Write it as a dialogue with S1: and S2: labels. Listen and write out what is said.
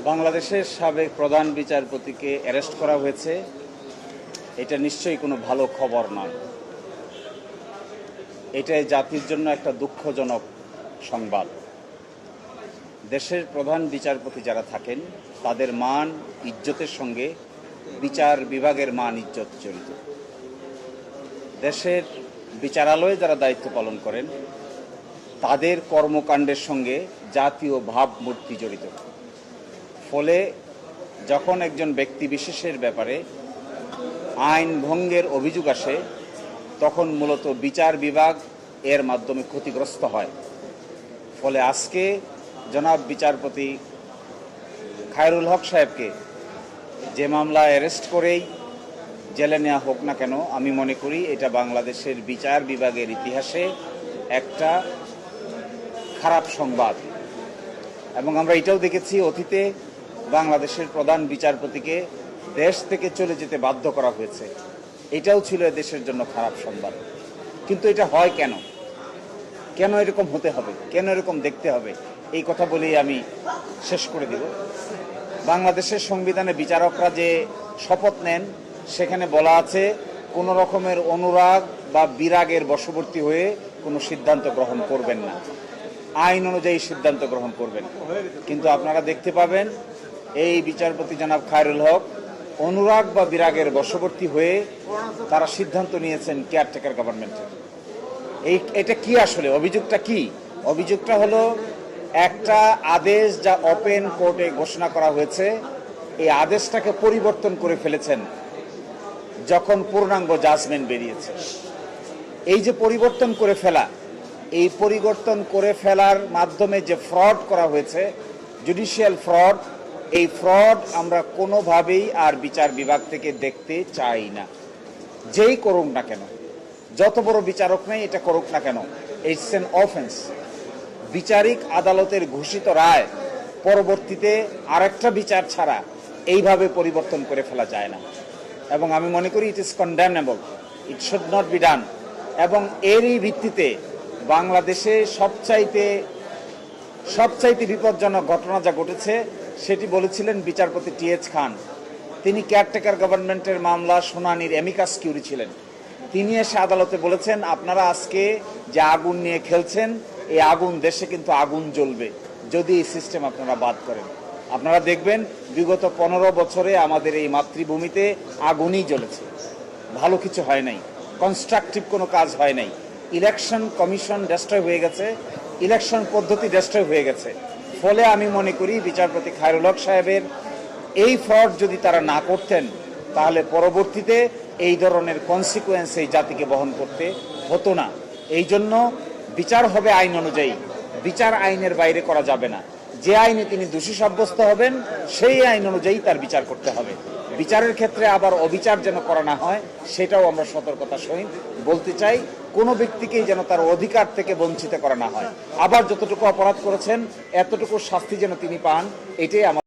S1: বাংলাদেশের সাবেক প্রধান বিচারপতিকে অ্যারেস্ট করা হয়েছে। এটা নিশ্চয়ই কোনো ভালো খবর নয় এটাই জাতির জন্য একটা দুঃখজনক সংবাদ। দেশের প্রধান বিচারপতি যারা থাকেন, তাদের মান, ইজ্জতের সঙ্গে বিচার বিভাগের মান, ইজ্জত জড়িত। দেশের বিচারালয়ে যারা দায়িত্ব পালন করেন, তাদের কর্মকাণ্ডের সঙ্গে জাতীয় ভাবমূর্তি জড়িত। ফলে যখন একজন ব্যক্তি বিশেষের ব্যাপারে আইন ভঙ্গের অভিযোগ আসে, তখন মূলত বিচার বিভাগ এর মাধ্যমে ক্ষতিগ্রস্ত হয়। ফলে আজকে জনাব বিচারপতি খায়রুল হক সাহেবকে যে মামলা অ্যারেস্ট করেই জেলে নেওয়া হোক না কেন, আমি মনে করি এটা বাংলাদেশের বিচার বিভাগের ইতিহাসে একটা খারাপ সংবাদ। এবং আমরা এটাও দেখেছি, অতীতে বাংলাদেশের প্রধান বিচারপতিকে দেশ থেকে চলে যেতে বাধ্য করা হয়েছে। এটাও ছিল দেশের জন্য খারাপ সংবাদ। কিন্তু এটা হয় কেন? কেন এরকম হতে হবে? কেন এরকম দেখতে হবে? এই কথা বলেই আমি শেষ করে দিব। বাংলাদেশের সংবিধানে বিচারকরা যে শপথ নেন, সেখানে বলা আছে, কোনো রকমের অনুরাগ বা বিরাগের বশবর্তী হয়ে কোনো সিদ্ধান্ত গ্রহণ করবেন না। আইন অনুযায়ী সিদ্ধান্ত গ্রহণ করবেন। কিন্তু আপনারা দেখতে পাবেন এই বিচারপতি জনাব খায়রুল হক অনুরাগ বা বিরাগের বশবর্তী হয়ে তারা সিদ্ধান্ত নিয়েছেন কেয়ারটেকার গভর্নমেন্টের। এই, এটা কি আসলে? অভিযোগটা কি? অভিযোগটা হলো, একটা আদেশ যা ওপেন কোর্টে ঘোষণা করা হয়েছে, এই আদেশটাকে পরিবর্তন করে ফেলেছেন যখন পূর্ণাঙ্গ জাজমেন্ট বেরিয়েছে। এই যে পরিবর্তন করে ফেলা, এই পরিবর্তন করে ফেলার মাধ্যমে যে ফ্রড করা হয়েছে জুডিশিয়াল ফ্রড এই ফ্রড আমরা কোনোভাবেই আর বিচার বিভাগ থেকে দেখতে চাই না। যেই করুক না কেন, যত বড় বিচারক নেই, এটা করুক না কেন ইটস এন অফেন্স বিচারিক আদালতের ঘোষিত রায় পরবর্তীতে আরেকটা বিচার ছাড়া এইভাবে পরিবর্তন করে ফেলা যায় না। এবং আমি মনে করি it is condemnable it should not be done এবং এরই ভিত্তিতে বাংলাদেশে সবচাইতে সবচাইতে বিপজ্জনক ঘটনা যা ঘটেছে সেটি বলেছিলেন বিচারপতি টি এইচ খান। তিনি কেয়ারটেকার গভর্নমেন্টের মামলা শুনানির এমিকাস কিউরি ছিলেন। তিনি এসে আদালতে বলেছেন, আপনারা আজকে যে আগুন নিয়ে খেলছেন, এই আগুন দেশে কিন্তু আগুন জ্বলবে, যদি এই সিস্টেম আপনারা বাদ করেন। আপনারা দেখবেন, বিগত পনেরো বছরে আমাদের এই মাতৃভূমিতে আগুনই জ্বলেছে। ভালো কিছু হয় নাই কনস্ট্রাকটিভ কোনো কাজ হয় নাই। ইলেকশন কমিশন ডেস্ট্রয় হয়ে গেছে ইলেকশন পদ্ধতি ডেস্ট্রয় হয়ে গেছে। ফলে আমি মনে করি বিচারপতি খায়রুল হক সাহেবের এই ফ্রড যদি তারা না করতেন, তাহলে পরবর্তীতে এই ধরনের কনসিকুয়েন্স এই জাতিকে বহন করতে হতো না। এই জন্য বিচার হবে আইন অনুযায়ী। বিচার আইনের বাইরে করা যাবে না। যে আইনে তিনি দোষী সাব্যস্ত হবেন, সেই আইন অনুযায়ী তার বিচার করতে হবে। বিচারের ক্ষেত্রে আবার অবিচার যেন করা না হয়, সেটাও আমরা সতর্কতা সহিত বলতে চাই, কোনো ব্যক্তিকেই যেন তার অধিকার থেকে বঞ্চিত করা না হয়। আবার যতটুকু অপরাধ করেছেন, এতটুকু শাস্তি যেন তিনি পান, এটাই আমার